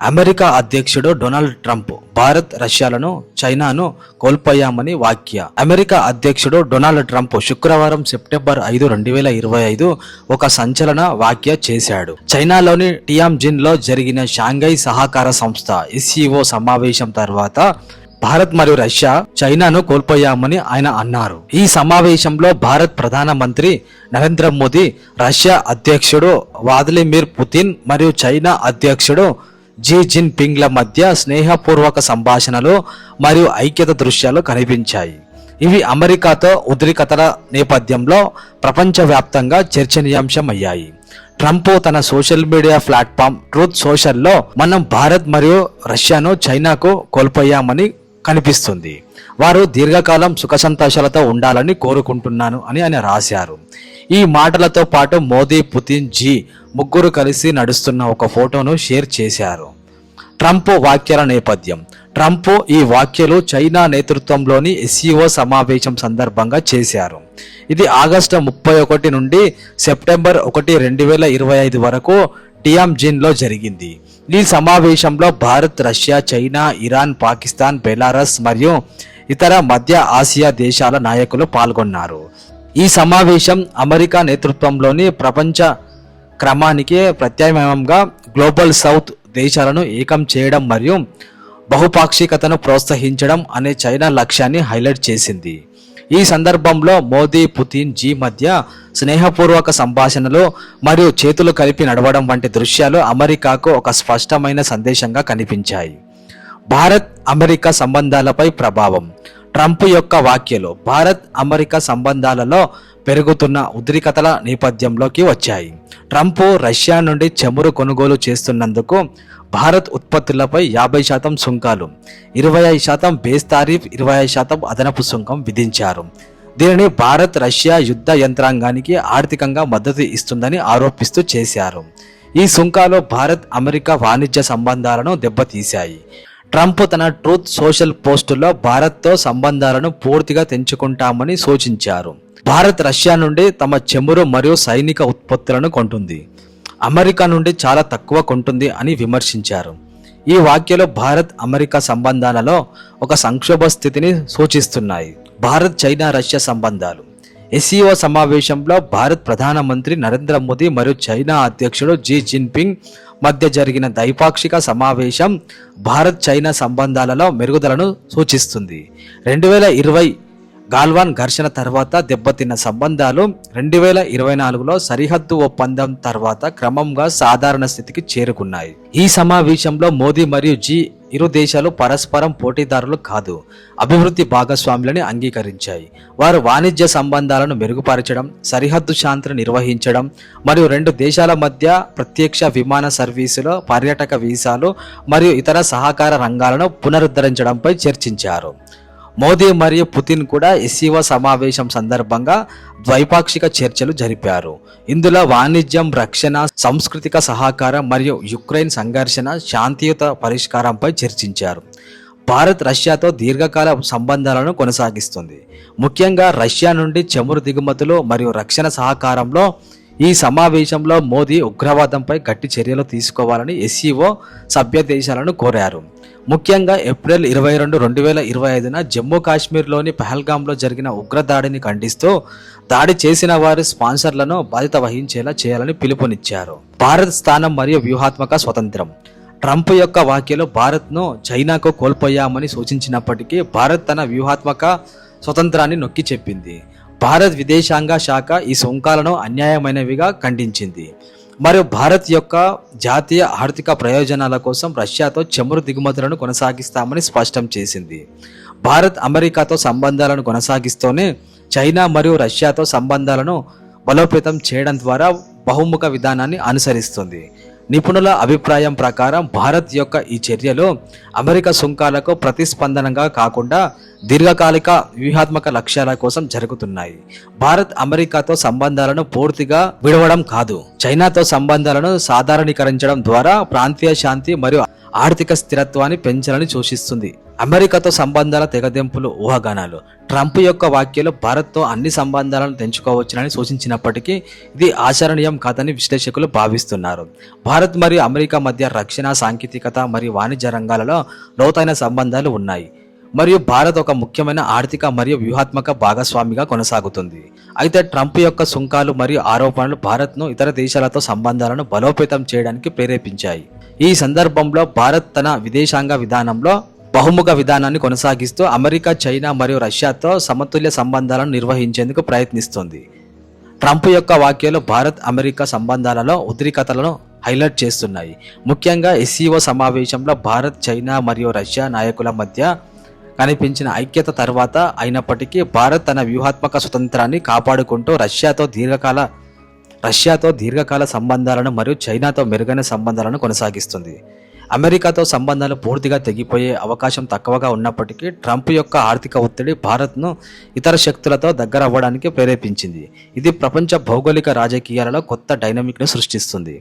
America అధ్యక్షుడు Donald Trump Bharat రష్యాలను చైనాను కోల్పోయామని వాక్య. అమెరికా అధ్యక్షుడు డొనాల్డ్ ట్రంప్ శుక్రవారం సెప్టెంబర్ ఐదు రెండు వేల ఇరవై ఐదు ఒక సంచలన వాక్య చేశాడు. చైనాలోని టియామ్జిన్లో జరిగిన షాంఘై సహకార సంస్థ ఎస్సీఓ సమావేశం తర్వాత భారత్ మరియు రష్యా చైనాను కోల్పోయామని ఆయన అన్నారు. ఈ సమావేశంలో భారత్ ప్రధానమంత్రి నరేంద్ర మోదీ రష్యా అధ్యక్షుడు వ్లాదిమిర్ పుతిన్ మరియు చైనా అధ్యక్షుడు జీ జిన్ పింగ్ల మధ్య స్నేహపూర్వక సంభాషణలు మరియు ఐక్యత దృశ్యాలు కనిపించాయి. ఇవి అమెరికాతో ఉద్రిక్తతల నేపథ్యంలో ప్రపంచవ్యాప్తంగా చర్చనీయాంశమయ్యాయి. ట్రంప్ తన సోషల్ మీడియా ప్లాట్ఫామ్ ట్రూత్ సోషల్లో మనం భారత్ మరియు రష్యాను చైనాకు కోల్పోయామని కనిపిస్తుంది. వారు దీర్ఘకాలం సుఖ సంతోషాలతో ఉండాలని కోరుకుంటున్నాను అని ఆయన రాశారు. ఈ మాటలతో పాటు మోదీ పుతిన్ జీ ముగ్గురు కలిసి నడుస్తున్న ఒక ఫోటోను షేర్ చేశారు. ట్రంప్ వాక్యాల నేపథ్యం. ట్రంప్ ఈ వ్యాఖ్యలు చైనా నేతృత్వంలోని ఎస్సీఓ సమావేశం సందర్భంగా చేశారు. ఇది ఆగస్టు ముప్పై ఒకటి నుండి సెప్టెంబర్ ఒకటి రెండు వేల ఇరవై ఐదు వరకు టియామ్జిన్లో జరిగింది. ఈ సమావేశంలో Bharat Russia China Iran Pakistan Belarus మరియు ఇతర మధ్య ఆసియా దేశాల నాయకులు పాల్గొన్నారు. ఈ సమావేశం అమెరికా నేతృత్వంలోని ప్రపంచ క్రమానికి ప్రత్యామ్నాయంగా గ్లోబల్ సౌత్ దేశాలను ఏకం చేయడం మరియు బహుపాక్షికతను ప్రోత్సహించడం అనే చైనా లక్ష్యాన్ని హైలైట్ చేసింది. ఈ సందర్భంలో మోదీ పుతిన్ జీ మధ్య స్నేహపూర్వక సంభాషణలు మరియు చేతులు కలిపి నడవడం వంటి దృశ్యాలు అమెరికాకు ఒక స్పష్టమైన సందేశంగా కనిపించాయి. భారత్ అమెరికా సంబంధాలపై ప్రభావం ట్రంప్ యొక్క వ్యాఖ్యలు భారత్ అమెరికా సంబంధాలలో పెరుగుతున్న ఉద్రిక్తతల నేపథ్యంలోకి వచ్చాయి. ట్రంప్ రష్యా నుండి చమురు కొనుగోలు చేస్తున్నందుకు భారత్ ఉత్పత్తులపై యాభై శాతం సుంకాలు ఇరవై ఐదు శాతం బేస్ తారీఫ్ ఇరవై ఐదు శాతం అదనపు సుంకం విధించారు. దీనిని భారత్ రష్యా యుద్ధ యంత్రాంగానికి ఆర్థికంగా మద్దతు ఇస్తుందని ఆరోపిస్తూ చేశారు. ఈ సుంకాలు భారత్ అమెరికా వాణిజ్య సంబంధాలను దెబ్బతీశాయి. ట్రంప్ తన ట్రూత్ సోషల్ పోస్టులో భారత్తో సంబంధాలను పూర్తిగా తెంచుకుంటామని సూచించారు. భారత్ రష్యా నుండి తమ చెమురు మరియు సైనిక ఉత్పత్తులను కొంటుంది. అమెరికా నుండి చాలా తక్కువ కొంటుంది అని విమర్శించారు. ఈ వ్యాఖ్యలు భారత్ అమెరికా సంబంధాలలో ఒక సంక్షోభ స్థితిని సూచిస్తున్నాయి. భారత్ చైనా రష్యా సంబంధాలు. ఎస్ఈఓ సమావేశంలో భారత్ ప్రధానమంత్రి నరేంద్ర మోదీ మరియు చైనా అధ్యక్షుడు జీ జిన్పింగ్ మధ్య జరిగిన ద్వైపాక్షిక సమావేశం భారత్ చైనా సంబంధాలలో మెరుగుదలను సూచిస్తుంది. రెండు వేల ఇరవై గాల్వాన్ ఘర్షణ తర్వాత దెబ్బతిన్న సంబంధాలు రెండు వేల ఇరవై నాలుగులో సరిహద్దు ఒప్పందం తర్వాత క్రమంగా సాధారణ స్థితికి చేరుకున్నాయి. ఈ సమావేశంలో మోదీ మరియు జీ ఇరు దేశాలు పరస్పరం పోటీదారులు కాదు అభివృద్ధి భాగస్వాములని అంగీకరించాయి. వారు వాణిజ్య సంబంధాలను మెరుగుపరచడం సరిహద్దు శాంతిని నిర్వహించడం మరియు రెండు దేశాల మధ్య ప్రత్యక్ష విమాన సర్వీసులు పర్యాటక వీసాలు మరియు ఇతర సహకార రంగాలను పునరుద్ధరించడంపై చర్చించారు. మోదీ మరియు పుతిన్ కూడా ఎస్సీఓ సమావేశం సందర్భంగా ద్వైపాక్షిక చర్చలు జరిపారు. ఇందులో వాణిజ్యం రక్షణ సాంస్కృతిక సహకారం మరియు యుక్రెయిన్ సంఘర్షణ శాంతియుత పరిష్కారంపై చర్చించారు. భారత్ రష్యాతో దీర్ఘకాల సంబంధాలను కొనసాగిస్తుంది. ముఖ్యంగా రష్యా నుండి చమురు దిగుమతులు మరియు రక్షణ సహకారంలో ఈ సమావేశంలో మోదీ ఉగ్రవాదంపై గట్టి చర్యలు తీసుకోవాలని ఎస్సీఓ సభ్య దేశాలను కోరారు. ముఖ్యంగా ఏప్రిల్ ఇరవై రెండు రెండు వేల ఇరవై ఐదున జమ్మూ కాశ్మీర్లోని పహల్గామ్లో జరిగిన ఉగ్రదాడిని ఖండిస్తూ దాడి చేసిన వారి స్పాన్సర్లను బాధ్యత వహించేలా చేయాలని పిలుపునిచ్చారు. భారత్ స్థానం మరియు వ్యూహాత్మక స్వతంత్రం. ట్రంప్ యొక్క వాఖ్యలు భారత్ను చైనాకు కోల్పోయామని సూచించినప్పటికీ భారత్ తన వ్యూహాత్మక స్వతంత్రాన్ని నొక్కి చెప్పింది. భారత్ విదేశాంగ శాఖ ఈ సుంకాలను అన్యాయమైనవిగా ఖండించింది. మరియు భారత్ యొక్క జాతీయ ఆర్థిక ప్రయోజనాల కోసం రష్యాతో చమురు దిగుమతులను కొనసాగిస్తామని స్పష్టం చేసింది. భారత్ అమెరికాతో సంబంధాలను కొనసాగిస్తూనే చైనా మరియు రష్యాతో సంబంధాలను బలోపేతం చేయడం ద్వారా బహుముఖ విధానాన్ని అనుసరిస్తుంది. నిపుణుల అభిప్రాయం ప్రకారం భారత్ యొక్క ఈ చర్యలు అమెరికా సుంకాలకు ప్రతిస్పందనగా కాకుండా దీర్ఘకాలిక వ్యూహాత్మక లక్ష్యాల కోసం జరుగుతున్నాయి. భారత్ అమెరికాతో సంబంధాలను పూర్తిగా విడవడం కాదు. చైనాతో సంబంధాలను సాధారణీకరించడం ద్వారా ప్రాంతీయ శాంతి మరియు ఆర్థిక స్థిరత్వాన్ని పెంచాలని సూచిస్తుంది. అమెరికాతో సంబంధాల తెగదెంపులు ఊహాగానాలు. ట్రంప్ యొక్క వ్యాఖ్యలు భారత్తో అన్ని సంబంధాలను తెంచుకోవచ్చునని సూచించినప్పటికీ ఇది ఆచరణీయం కాదని విశ్లేషకులు భావిస్తున్నారు. భారత్ మరియు అమెరికా మధ్య రక్షణ సాంకేతికత మరియు వాణిజ్య రంగాలలో లోతైన సంబంధాలు ఉన్నాయి. మరియు భారత్ ఒక ముఖ్యమైన ఆర్థిక మరియు వ్యూహాత్మక భాగస్వామిగా కొనసాగుతుంది. అయితే ట్రంప్ యొక్క సుంకాలు మరియు ఆరోపణలు భారత్ను ఇతర దేశాలతో సంబంధాలను బలోపేతం చేయడానికి ప్రేరేపించాయి. ఈ సందర్భంలో భారత్ తన విదేశాంగ విధానంలో బహుముఖ విధానాన్ని కొనసాగిస్తూ అమెరికా చైనా మరియు రష్యాతో సమతుల్య సంబంధాలను నిర్వహించేందుకు ప్రయత్నిస్తుంది. ట్రంప్ యొక్క వ్యాఖ్యలు భారత్ అమెరికా సంబంధాలలో ఉద్రిక్తతలను హైలైట్ చేస్తున్నాయి. ముఖ్యంగా ఎస్సీఓ సమావేశంలో భారత్ చైనా మరియు రష్యా నాయకుల మధ్య కనిపించిన ఐక్యత తర్వాత అయినప్పటికీ భారత్ తన వ్యూహాత్మక స్వతంత్రాన్ని కాపాడుకుంటూ రష్యాతో దీర్ఘకాల రష్యాతో దీర్ఘకాల సంబంధాలను మరియు చైనాతో మెరుగైన సంబంధాలను కొనసాగిస్తుంది. అమెరికాతో సంబంధాలు పూర్తిగా తెగిపోయే అవకాశం తక్కువగా ఉన్నప్పటికీ ట్రంప్ యొక్క ఆర్థిక ఒత్తిడి భారత్ను ఇతర శక్తులతో దగ్గర అవ్వడానికి ప్రేరేపించింది. ఇది ప్రపంచ భౌగోళిక రాజకీయాలలో కొత్త డైనమిక్ను సృష్టిస్తుంది.